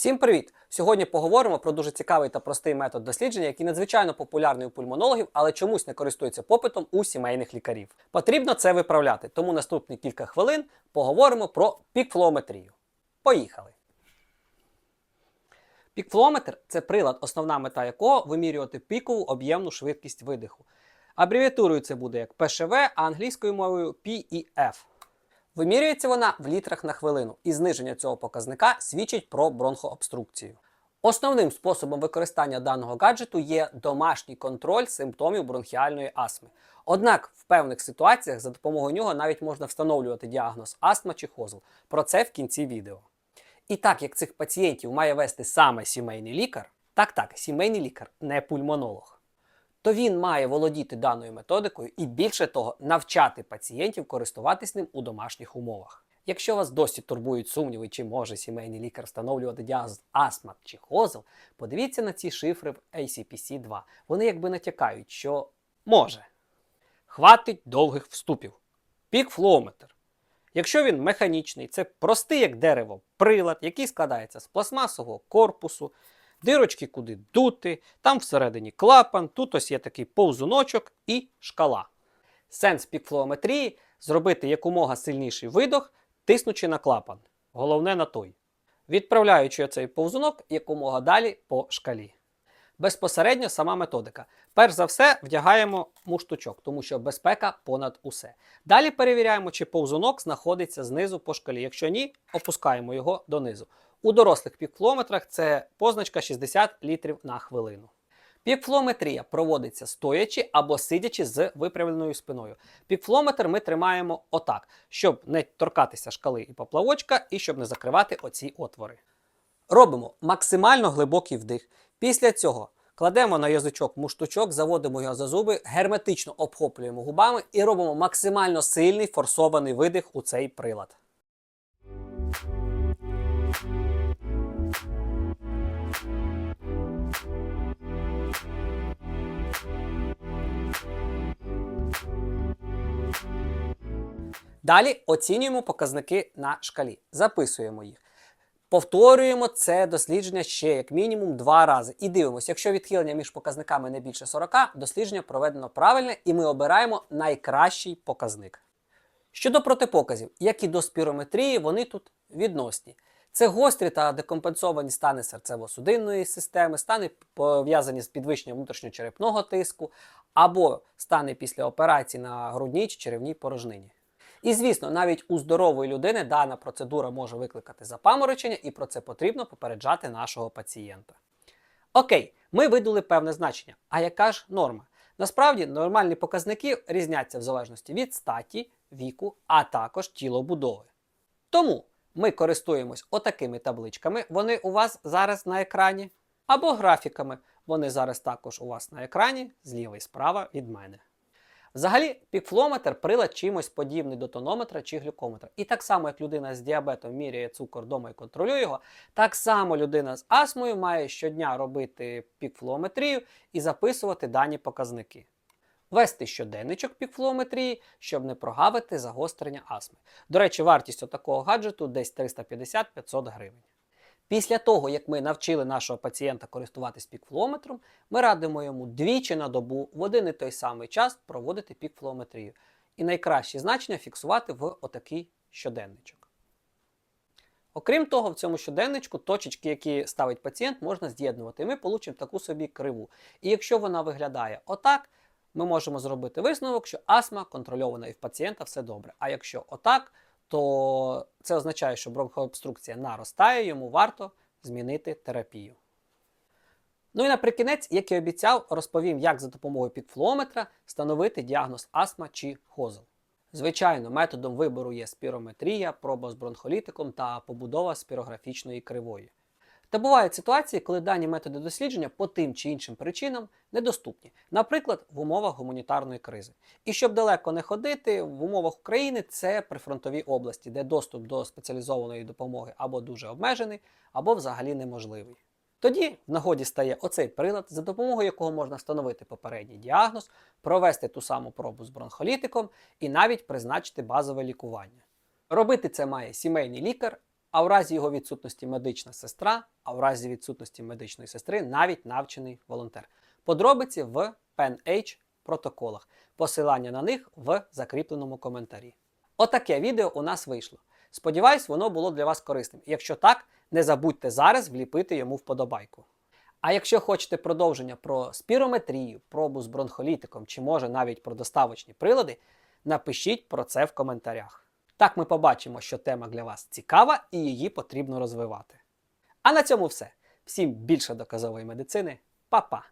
Всім привіт! Сьогодні поговоримо про дуже цікавий та простий метод дослідження, який надзвичайно популярний у пульмонологів, але чомусь не користується попитом у сімейних лікарів. Потрібно це виправляти, тому наступні кілька хвилин поговоримо про пікфлометрію. Поїхали! Пікфлометр це прилад, основна мета якого вимірювати пікову об'ємну швидкість видиху. Абревіатурою це буде як ПШВ, а англійською мовою PEF. Вимірюється вона в літрах на хвилину, і зниження цього показника свідчить про бронхообструкцію. Основним способом використання даного гаджету є домашній контроль симптомів бронхіальної астми. Однак в певних ситуаціях за допомогою нього навіть можна встановлювати діагноз астма чи хозл. Про це в кінці відео. І так як цих пацієнтів має вести саме сімейний лікар, так так, сімейний лікар, не пульмонолог то він має володіти даною методикою і більше того, навчати пацієнтів користуватись ним у домашніх умовах. Якщо вас досі турбують сумніви, чи може сімейний лікар встановлювати діагноз астма чи хозл, подивіться на ці шифри в ACPC2. Вони якби натякають, що може. Хватить довгих вступів. Пік-флометр. Якщо він механічний, це простий як дерево прилад, який складається з пластмасового корпусу, дирочки куди дути, там всередині клапан, тут ось є такий повзуночок і шкала. Сенс пікфлометрії зробити якомога сильніший видох, тиснучи на клапан. Головне на той. Відправляючи цей повзунок якомога далі по шкалі. Безпосередньо сама методика. Перш за все, вдягаємо муштучок, тому що безпека понад усе. Далі перевіряємо, чи повзунок знаходиться знизу по шкалі. Якщо ні, опускаємо його донизу. У дорослих пікфлометрах це позначка 60 літрів на хвилину. Пікфлометрія проводиться стоячи або сидячи з виправленою спиною. Пікфлометр ми тримаємо отак, щоб не торкатися шкали і поплавочка, і щоб не закривати оці отвори. Робимо максимально глибокий вдих. Після цього кладемо на язичок муштучок, заводимо його за зуби, герметично обхоплюємо губами і робимо максимально сильний форсований видих у цей прилад. Далі оцінюємо показники на шкалі, записуємо їх. Повторюємо це дослідження ще як мінімум два рази. І дивимося, якщо відхилення між показниками не більше 40, дослідження проведено правильне і ми обираємо найкращий показник. Щодо протипоказів, як і до спірометрії, вони тут відносні. Це гострі та декомпенсовані стани серцево-судинної системи, стани пов'язані з підвищенням внутрішньочерепного тиску, або стани після операції на грудній чи черевній порожнині. І звісно, навіть у здорової людини дана процедура може викликати запаморочення, і про це потрібно попереджати нашого пацієнта. Окей, ми видали певне значення. А яка ж норма? Насправді нормальні показники різняться в залежності від статі, віку, а також тілобудови. Тому ми користуємось отакими табличками, вони у вас зараз на екрані, або графіками, вони зараз також у вас на екрані, зліва і справа від мене. Взагалі, пікфлометр прилад чимось подібний до тонометра чи глюкометра. І так само, як людина з діабетом міряє цукор вдома і контролює його, так само людина з астмою має щодня робити пікфлометрію і записувати дані показники. Вести щоденничок пікфлометрії, щоб не прогавити загострення астми. До речі, вартість такого гаджету десь 350-500 гривень. Після того, як ми навчили нашого пацієнта користуватись пікфлометром, ми радимо йому двічі на добу в один і той самий час проводити пікфлометрію. І найкращі значення фіксувати в отакий щоденничок. Окрім того, в цьому щоденничку точечки, які ставить пацієнт, можна з'єднувати. І ми получимо таку собі криву. І якщо вона виглядає отак, ми можемо зробити висновок, що астма контрольована і в пацієнта все добре. А якщо отак, то це означає, що бронхообструкція наростає, йому варто змінити терапію. Ну і наприкінець, як і обіцяв, розповім, як за допомогою підфлометра встановити діагноз астма чи хозл. Звичайно, методом вибору є спірометрія, проба з бронхолітиком та побудова спірографічної кривої. Та бувають ситуації, коли дані методи дослідження по тим чи іншим причинам недоступні, наприклад, в умовах гуманітарної кризи. І щоб далеко не ходити, в умовах України це прифронтові області, де доступ до спеціалізованої допомоги або дуже обмежений, або взагалі неможливий. Тоді в нагоді стає оцей прилад, за допомогою якого можна встановити попередній діагноз, провести ту саму пробу з бронхолітиком і навіть призначити базове лікування. Робити це має сімейний лікар а в разі його відсутності медична сестра, а в разі відсутності медичної сестри навіть навчений волонтер. Подробиці в PenH протоколах. Посилання на них в закріпленому коментарі. Отаке відео у нас вийшло. Сподіваюсь, воно було для вас корисним. Якщо так, не забудьте зараз вліпити йому вподобайку. А якщо хочете продовження про спірометрію, пробу з бронхолітиком чи може навіть про доставочні прилади, напишіть про це в коментарях. Так ми побачимо, що тема для вас цікава і її потрібно розвивати. А на цьому все. Всім більше доказової медицини. Па-па!